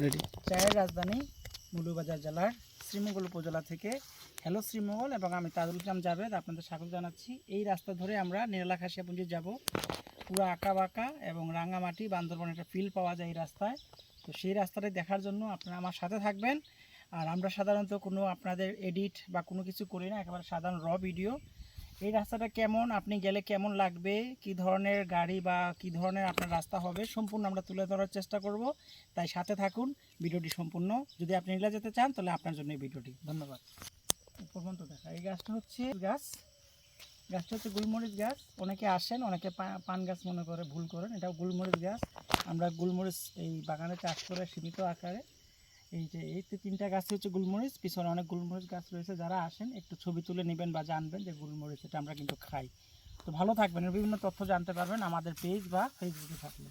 চায়ের রাজধানী মৌলবাজার জেলার শ্রীমঙ্গল উপজেলা থেকে। হ্যালো শ্রীমঙ্গল, এবং আমি তাজুল ইসলাম জাভেদ, আপনাদের স্বাগত জানাচ্ছি। এই রাস্তা ধরে আমরা নিরালা খাসিয়াপুঞ্জি যাব। পুরো আঁকা বাঁকা এবং রাঙামাটি বান্দরবন একটা ফিল পাওয়া যায় এই রাস্তায়। তো সেই রাস্তাটা দেখার জন্য আপনারা আমার সাথে থাকবেন। আর আমরা সাধারণত কোনো আপনাদের এডিট বা কোনো কিছু করি না, একেবারে সাধারণ র ভিডিও এই রাস্তাটা কেমন? আপনি গেলে কেমন লাগবে? কি ধরনের গাড়ি বা কি ধরনের আপনার রাস্তা হবে? সম্পূর্ণ আমরা তুলে ধরার চেষ্টা করব। তাই সাথে থাকুন, ভিডিওটি সম্পূর্ণ। যদি আপনি নীলা যেতে চান, তাহলে আপনার জন্য এই ভিডিওটি। ধন্যবাদ। পর্যন্ত দেখা। এই গাছটা হচ্ছে গাছ। গাছটা হচ্ছে গুলমরিচ গাছ। অনেকে আসেন, অনেকে পান গাছ মনে করে, ভুল করেন। এটাও গুলমরিচ গাছ। আমরা গুলমরিচ এই বাগানে চাষ করে সীমিত আকারে এই যে, এই তিনটা গাছ হচ্ছে গুলমরিচ, পিছনে অনেক গুলমরিচ গাছ রয়েছে। যারা আসেন, একটু ছবি তুলে নেবেন বা জানবেন যে গুলমরিচ এটা আমরা কিন্তু খাই। তো ভালো থাকবেন। বিভিন্ন তথ্য জানতে পারবেন আমাদের পেজ বা ফেসবুকে থাকলে।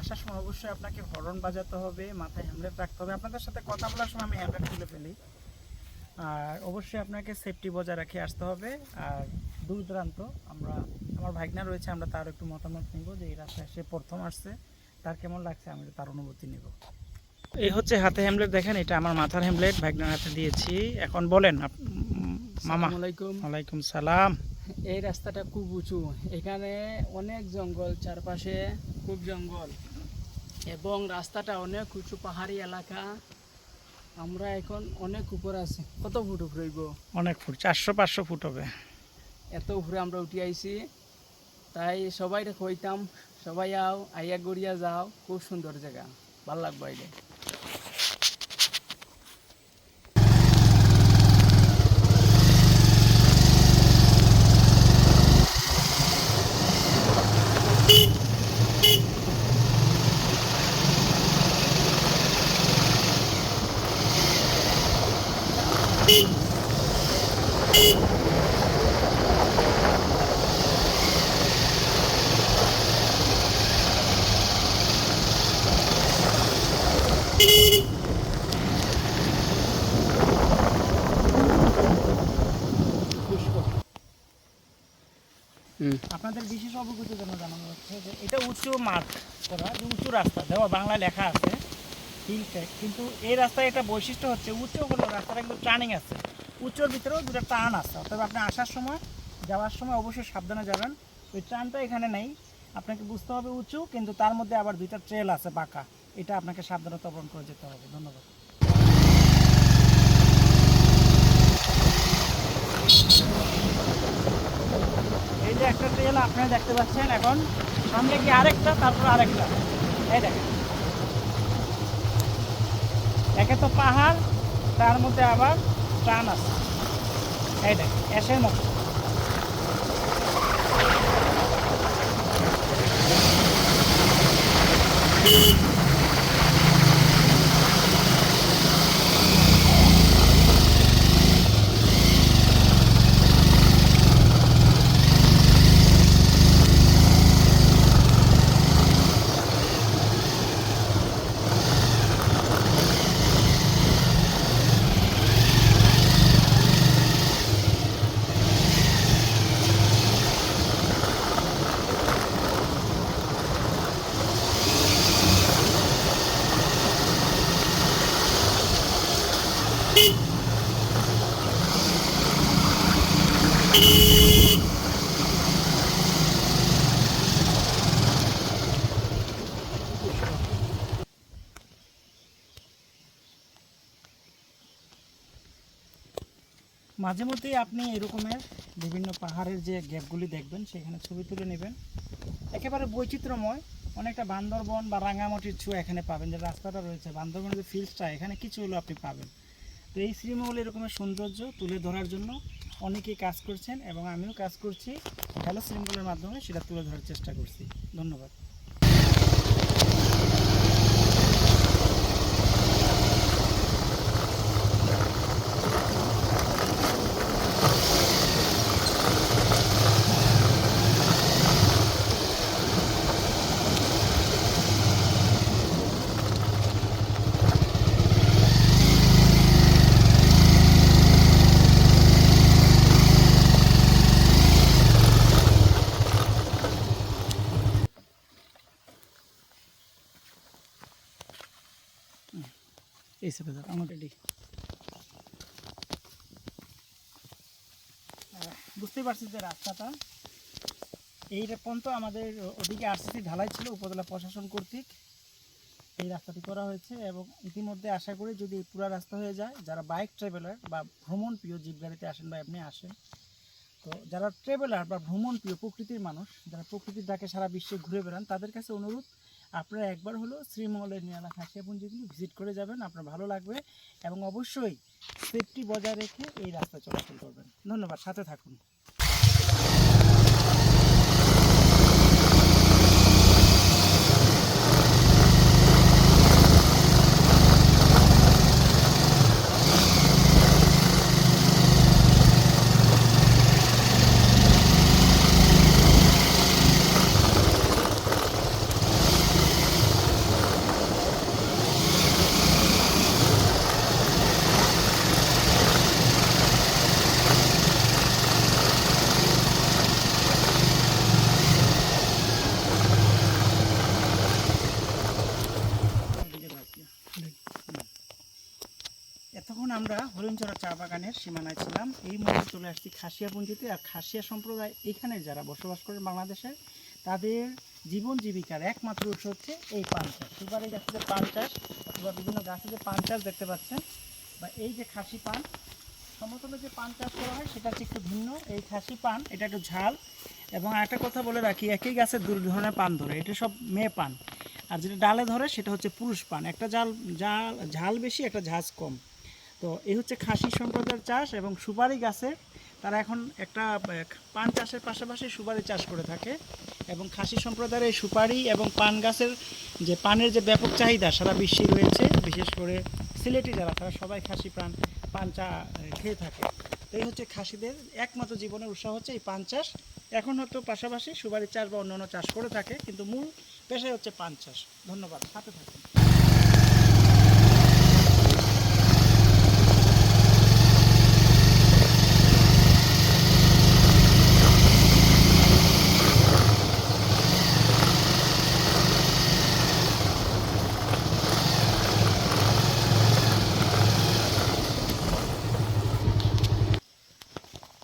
আসার সময় অবশ্যই আপনাকে হরন বাজাতে হবে মাথায় হ্যামলেট রাখতে হবে। আপনাদের সাথে কথা বলার সময় আমি হ্যামলেট খুলে ফেলি। আর অবশ্যই আপনাকে সেফটি বজায় রেখে আসতে হবে। আর দূর দূরান্ত আমরা আমার ভাগনা রয়েছে আমরা তার একটু মতামত নিব যে এই রাস্তায় সে প্রথম আসছে তার কেমন লাগছে আমি তার অনুভূতি নিব। এই হচ্ছে হাতে হ্যামলেট দেখেন এটা আমার মাথার হ্যামলেট ভাগনার হাতে দিয়েছি। এখন বলেন মামা। আসসালামাইকুম ওয়ালাইকুম সালাম। এই রাস্তাটা খুব উঁচু। এখানে অনেক জঙ্গল চারপাশে খুব জঙ্গল এবং রাস্তাটা অনেক উঁচু পাহাড়ি এলাকা। আমরা এখন অনেক উপরে আছি। কত ফুট উপরে হইব? অনেক ফুট চারশো পাঁচশো ফুট হবে। এত উপরে আমরা উঠে আইছি। তাই সবাই কইতাম সবাই আও আইয়া গড়িয়া যাও। খুব সুন্দর জায়গা। ভালো লাগবে আইলে। আপনাদের বিশেষ অবগতির জন্য জানানো হচ্ছে যে এটা উঁচু মাঠ, করা উঁচু রাস্তা দেওয়া বাংলায় লেখা আছে হিল কিন্তু এই রাস্তায় একটা বৈশিষ্ট্য হচ্ছে, উঁচু হলেও রাস্তাটা কিন্তু টার্নিং আছে। উঁচুর ভিতরেও দুটো টার্ন আছে। অর্থাৎ আপনি আসার সময়, যাওয়ার সময় অবশ্যই সাবধানে যাবেন। ওই টার্নটা এখানে নেই। আপনাকে বুঝতে হবে উঁচু, কিন্তু তার মধ্যে আবার দুইটা ট্রেল আছে বাঁকা। এটা আপনাকে সাবধানতা অবলম্বন করে যেতে হবে। ধন্যবাদ। এই যে একটা ট্রেল আপনারা দেখতে পাচ্ছেন, এখন সামনে কি আরেকটা, তারপর আরেকটা। এই দেখেন। একে তো পাহাড় তার মধ্যে আবার প্রাণ আছে। এই দেখ এসের মতো। মাঝে মধ্যেই আপনি এরকমের বিভিন্ন পাহাড়ের যে গ্যাপগুলি দেখবেন, সেখানে ছবি তুলে নেবেন। একেবারে বৈচিত্র্যময়, অনেকটা বান্দরবন বা রাঙামাটির ছোঁয়া এখানে পাবেন, যে রাস্তাটা রয়েছে, বান্দরবনের যে ফিল্ডসটা এখানে কিছু হলেও আপনি পাবেন। তো এই শ্রীমহল এরকমের সৌন্দর্য তুলে ধরার জন্য অনেকেই কাজ করছেন এবং আমিও কাজ করছি। হ্যালো শ্রীমহলের মাধ্যমে সেটা তুলে ধরার চেষ্টা করছি। ধন্যবাদ। এই সে আমার রেডি বুঝতেই পারছি যে রাস্তাটা এই পর্যন্ত আমাদের ওদিকে আরসিসি ঢালাই ছিল, উপজেলা প্রশাসন কর্তৃক এই রাস্তাটি করা হয়েছে এবং ইতিমধ্যে আশা করি যদি পুরা রাস্তা হয়ে যায়, যারা বাইক ট্রাভেলার বা ভ্রমণ প্রিয় জীব গাড়িতে আসেন বা এমনি আসেন, তো যারা ট্রাভেলার বা ভ্রমণ প্রিয় প্রকৃতির মানুষ, যারা প্রকৃতির ডাকে সারা বিশ্বে ঘুরে বেড়ান, তাদের কাছে অনুরোধ আপনারা একবার হলো শ্রীমহলের নিয়ালা খাসিয়াপুঞ্জিগুলি ভিজিট করে যাবেন, আপনার ভালো লাগবে এবং অবশ্যই সেফটি বজায় রেখে এই রাস্তা চলাচল করবেন। ধন্যবাদ, সাথে থাকুন। আমরা হরিণচড়া চা বাগানের সীমানায় ছিলাম। এই মুহূর্তে চলে আসছি খাসিয়াপুঞ্জিতে। আর খাসিয়া সম্প্রদায় এখানে যারা বসবাস করে বাংলাদেশে, তাদের জীবন জীবিকার একমাত্র উৎস হচ্ছে এই পান চাষ। সুপারি গাছে যে পান চাষ, অথবা বিভিন্ন গাছে যে পান চাষ দেখতে পাচ্ছেন, বা এই যে খাসি পান সমতলে যে পান চাষ করা হয় সেটা হচ্ছে একটু ভিন্ন। এই খাসি পান, এটা একটু ঝাল। এবং একটা কথা বলে রাখি, একই গাছের দু ধরনের পান ধরে। এটা সব মেয়ে পান। আর যেটা ডালে ধরে, সেটা হচ্ছে পুরুষ পান। একটা জাল জাল ঝাল বেশি, একটা ঝাঁজ কম। তো এই হচ্ছে খাসি সম্প্রদায়ের চাষ এবং সুপারি গাছের তারা এখন একটা পান চাষের পাশাপাশি সুপারি চাষ করে থাকে এবং খাসি সম্প্রদায়ের এই সুপারি এবং পান গাছের যে পানের যে ব্যাপক চাহিদা সারা বিশ্বেই রয়েছে, বিশেষ করে সিলেটি যারা, তারা সবাই খাসি পান পান চা খেয়ে থাকে। তো এই হচ্ছে খাসিদের একমাত্র জীবনের উৎসাহ হচ্ছে এই পান চাষ। এখন হয়তো পাশাপাশি সুপারি চাষ বা অন্যান্য চাষ করে থাকে, কিন্তু মূল পেশাই হচ্ছে পান চাষ। ধন্যবাদ, সাথে থাকুন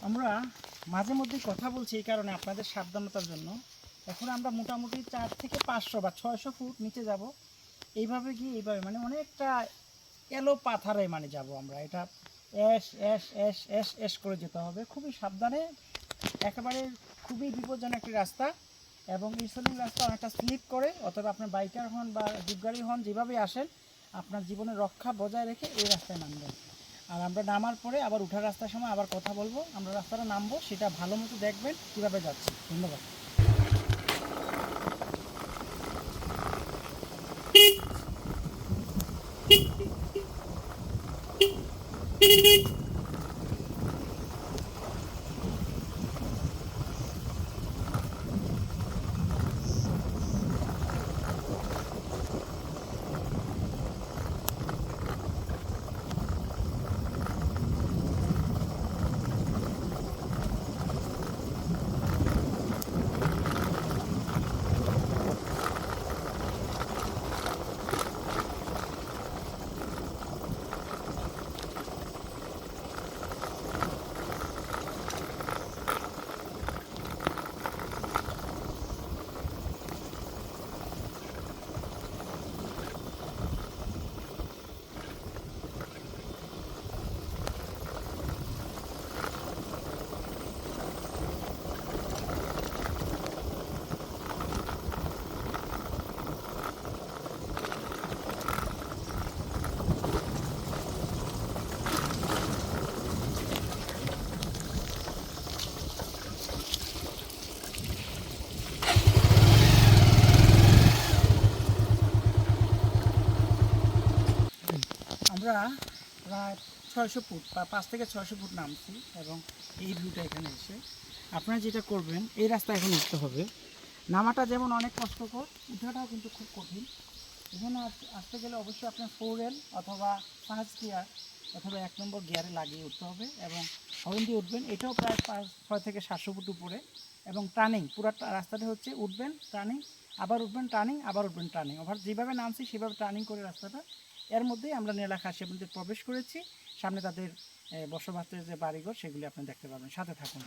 আমরা মাঝে মধ্যে কথা বলছি এই কারণে আপনাদের সাবধানতার জন্য। এখন আমরা মোটামুটি চার থেকে পাঁচশো বা ছয়শো ফুট নিচে যাব। এইভাবে গিয়ে এইভাবে মানে অনেকটা এলো পাথারে মানে যাব আমরা। এটা S S S S S করে যেতে হবে। খুবই সাবধানে, একেবারে খুবই বিপজ্জনক একটি রাস্তা এবং এই স্লিং রাস্তা অনেকটা স্লিপ করে অথবা আপনার বাইকার হন বা জিপ গাড়ি হন যেভাবেই আসেন, আপনার জীবনের রক্ষা বজায় রেখে এই রাস্তায় নামবেন। আর আমরা নামার পরে আবার উঠার রাস্তার সময় আবার কথা বলব, আমরা রাস্তাটা নামবো, সেটা ভালো মতো দেখবেন কীভাবে যাচ্ছি। ধন্যবাদ। আমরা প্রায় ছয়শো ফুট বা পাঁচ থেকে ছয়শো ফুট নামছি এবং এই ভিউটা এখানে এসে আপনারা যেটা করবেন, এই রাস্তা এখন উঠতে হবে। নামাটা যেমন অনেক কষ্টকর, উঠাটাও কিন্তু খুব কঠিন। এখানে আসতে গেলে অবশ্যই আপনার ফোর এল অথবা পাঁচ গিয়ার অথবা এক নম্বর গিয়ারে লাগিয়ে উঠতে হবে এবং হরন দিয়ে উঠবেন। এটাও প্রায় পাঁচ, ছয় থেকে সাতশো ফুট উপরে এবং টার্নিং পুরো রাস্তাটা হচ্ছে উঠবেন টার্নিং আবার উঠবেন টার্নিং আবার উঠবেন টার্নিং আবার যেভাবে নামছি, সেভাবে টার্নিং করে রাস্তাটা এর মধ্যেই আমরা নীলা খাসি প্রবেশ করেছি। সামনে তাদের বসবাসের যে বাড়িঘর, সেগুলি আপনি দেখতে পাবেন। সাথে থাকুন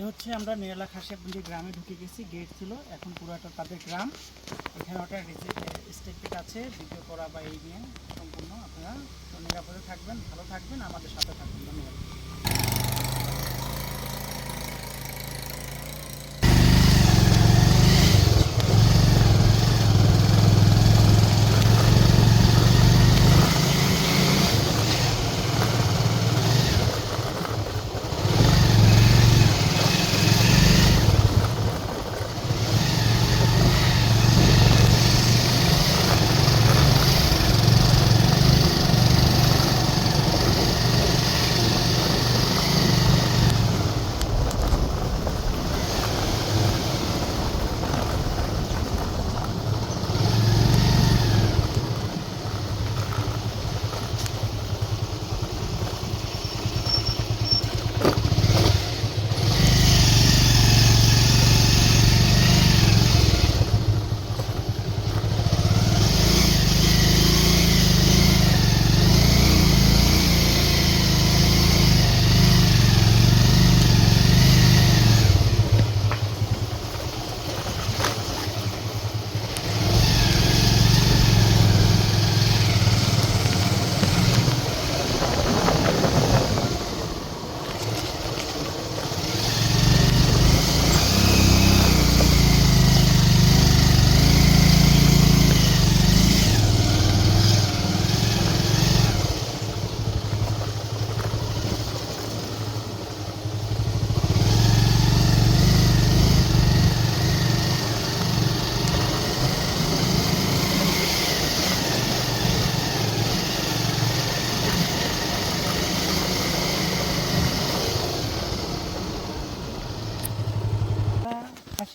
এ হচ্ছে আমরা নেরলা খাসিয়াপুঞ্জি গ্রামে গেট ছিল, এখন পুরোটা তাদের গ্রাম। এখানে ওটা স্টেট আছে ভিডিও করা বা এই নিয়ে সম্পূর্ণ আপনারা নিরাপদে থাকবেন, ভালো থাকবেন, আমাদের সাথে থাকবেন, ধন্যবাদ।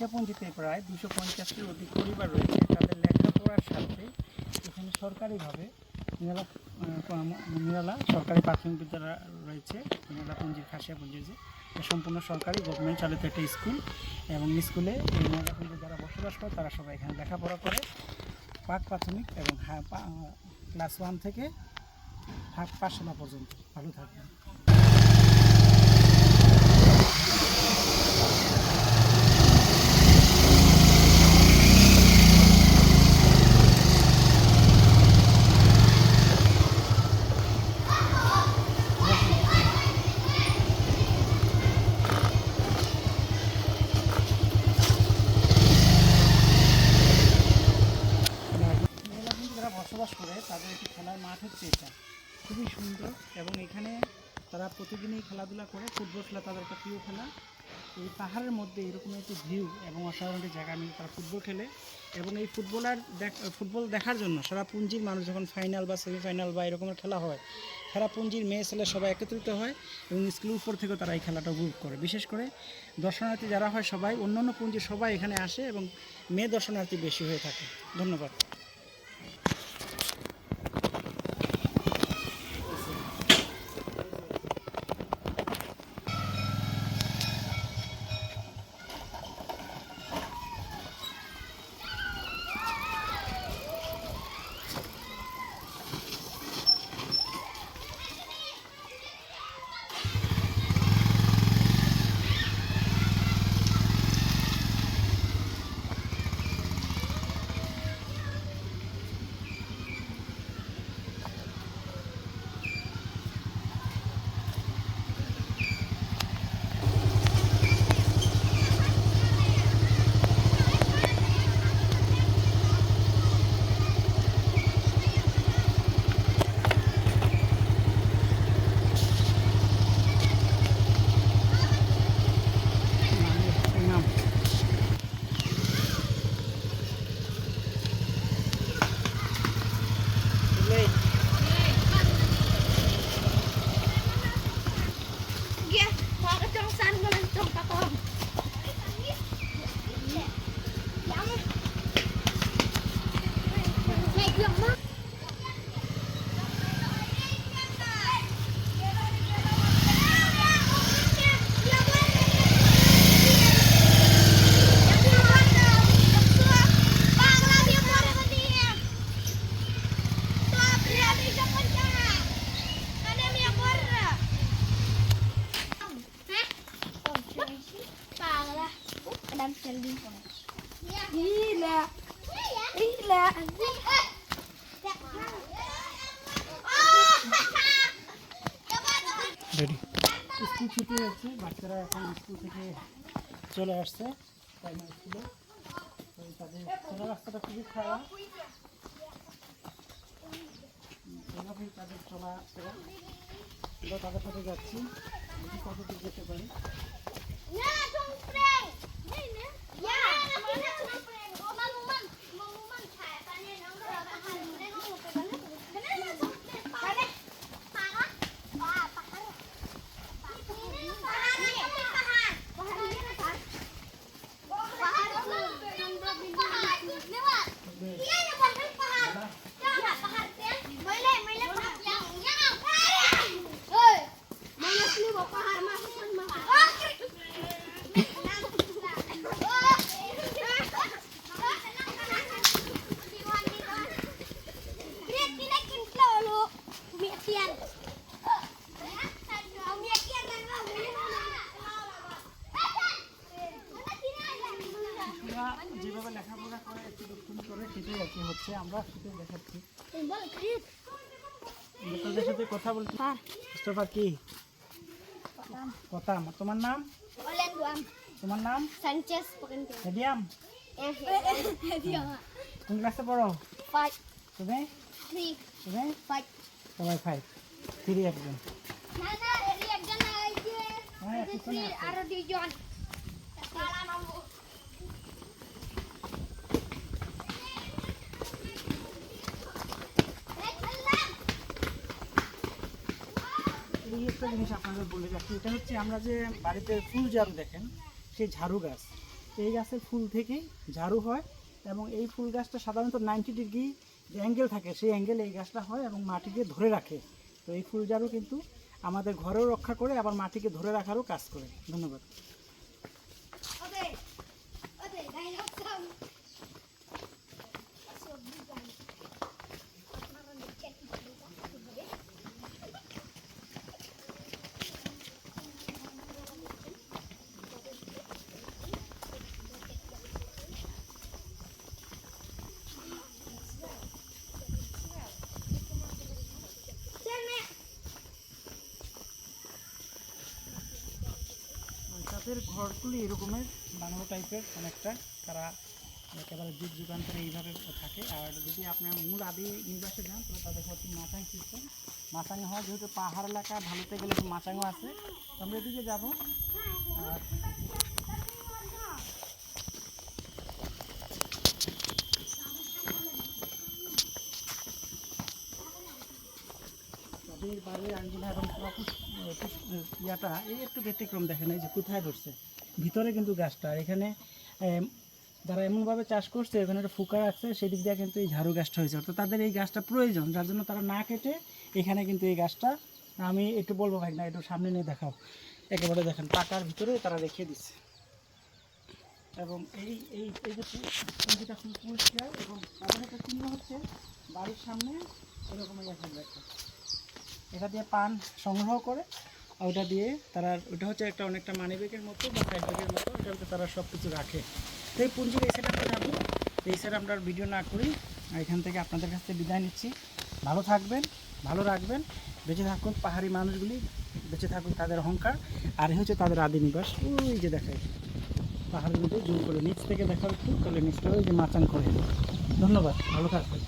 কাশিয়াপঞ্জিতে প্রায় দুশো পঞ্চাশটির অধিক পরিবার রয়েছে। তাদের লেখাপড়ার সাথে এখানে সরকারিভাবে নিরালা নিরালা সরকারি প্রাথমিক বিদ্যালয় রয়েছে নিরালাপঞ্জির খাসিয়াপঞ্জির যে সম্পূর্ণ সরকারি, গভর্নমেন্ট চালিত একটা স্কুল এবং স্কুলে নিরালাপঞ্জির যারা বসবাস করে, তারা সবাই এখানে লেখাপড়া করে। পাক প্রাথমিক এবং ক্লাস ওয়ান থেকে হাফ পাঠশালা পর্যন্ত। ভালো থাকবেন মেলাগুলি যারা বসবাস করে তাদের একটি খেলার মাঠ হচ্ছে এটা খুবই সুন্দর এবং এখানে তারা প্রতিদিনই খেলাধুলা করে ফুটবল খেলা তাদের একটা প্রিয় খেলা এই পাহাড়ের মধ্যে এরকম একটি ভিউ এবং অসাধারণ একটি জায়গা নিয়ে তারা ফুটবল খেলে এবং এই ফুটবলার ফুটবল দেখার জন্য সারা পুঞ্জির মানুষ যখন ফাইনাল বা সেমিফাইনাল বা এরকমের খেলা হয়, সারা পুঞ্জির মেয়ে ছেলে সবাই একত্রিত হয় এবং স্কুলের উপর থেকেও তারা এই খেলাটা উপভোগ করে। বিশেষ করে দর্শনার্থী যারা হয় সবাই, অন্যান্য পুঞ্জির সবাই এখানে আসে এবং মেয়ে দর্শনার্থী বেশি হয়ে থাকে। ধন্যবাদ। স্কুল ছুটি হয়েছে বাচ্চারা এখন স্কুল থেকে চলে আসছে প্রাইমারি স্কুলে? তাদের চলার রাস্তাটা খুবই খারাপ। এভাবেই তাদের চলা আমরা তাদের সাথে যাচ্ছি কতদূর যেতে পারি? Ya, ya, ya, ya, ya, কথা বলছি মুস্তফা কি? কথা তোমার নাম? তোমার নাম? eh dia কোন ক্লাসে পড়ো? fight তুমি? three তুমি? fight সবাই ফাইভ। থ্রি একজন। Nana dari একজন হ্যাঁ। আর দুইজন সালাম আম্মু এই একটা জিনিস আপনাদের বলে রাখি, এটা হচ্ছে আমরা যে বাড়িতে ফুল ঝাড়ু দেখেন সেই ঝাড়ু গাছ। এই গাছের ফুল থেকেই ঝাড়ু হয় এবং এই ফুল গাছটা সাধারণত নাইনটি ডিগ্রি যে অ্যাঙ্গেল থাকে, সেই অ্যাঙ্গেল এই গাছটা হয় এবং মাটিকে ধরে রাখে। তো এই ফুল ঝাড়ু কিন্তু আমাদের ঘরেও রক্ষা করে, আবার মাটিকে ধরে রাখারও কাজ করে। ধন্যবাদ। ঘরগুলি এরকমের বাংলো টাইপের অনেকটা তারা একেবারে যুগ যুগান্তরে এইভাবে থাকে। আর যদি আপনার মূল আদি নিবাসে যান, তাহলে তাদের হচ্ছে মাচাং সিস্টেম মাচাং হয় যেহেতু পাহাড় এলাকা ভালোতে গেলে মাচাংও আছে। আমরা এদিকে যাব। আর বাড়ির আঙ্গিনা এবং ইয়াটা, এই একটু ব্যতিক্রম দেখেন, এই যে কোথায় ধরছে? ভিতরে কিন্তু গাছটা আর এখানে যারা এমনভাবে চাষ করছে, এখানে একটা ফুকা রাখছে সেদিক দিয়ে কিন্তু এই ঝাড়ু গাছটা হয়েছে। অর্থাৎ তাদের এই গাছটা প্রয়োজন, যার জন্য তারা না কেটে এখানে কিন্তু এই গাছটা, আমি একটু বলব ভাই, না, একটু সামনে নিয়ে দেখাও। একেবারে দেখেন পাকার ভিতরে তারা রেখে দিচ্ছে এবং এই এই যে খুব পরিষ্কার, এবং তাদের একটা চিহ্ন হচ্ছে, বাড়ির সামনে, এরকম এখন একটা এটা দিয়ে পান সংগ্রহ করে, আর ওটা দিয়ে তারা, ওটা হচ্ছে একটা অনেকটা মানি ব্যাগের মতো বা সাইড ব্যাগের মতো ওটাতে তারা সব কিছু রাখে। তো এই পুঞ্জির এই সাইড আমরা এই সাইড আমরা ভিডিও না করি এখান থেকে আপনাদের কাছ থেকে বিদায় নিচ্ছি। ভালো থাকবেন, ভালো রাখবেন, বেঁচে থাকুন পাহাড়ি মানুষগুলি, বেঁচে থাকুন তাদের অহংকার, আর হচ্ছে তাদের আদি নিবাস। ওই যে দেখায় পাহাড়ের মধ্যে জোর করে নিচ থেকে দেখা একটু, তাহলে নিচটা ওই যে মাচান করে। ধন্যবাদ, ভালো থাকবেন।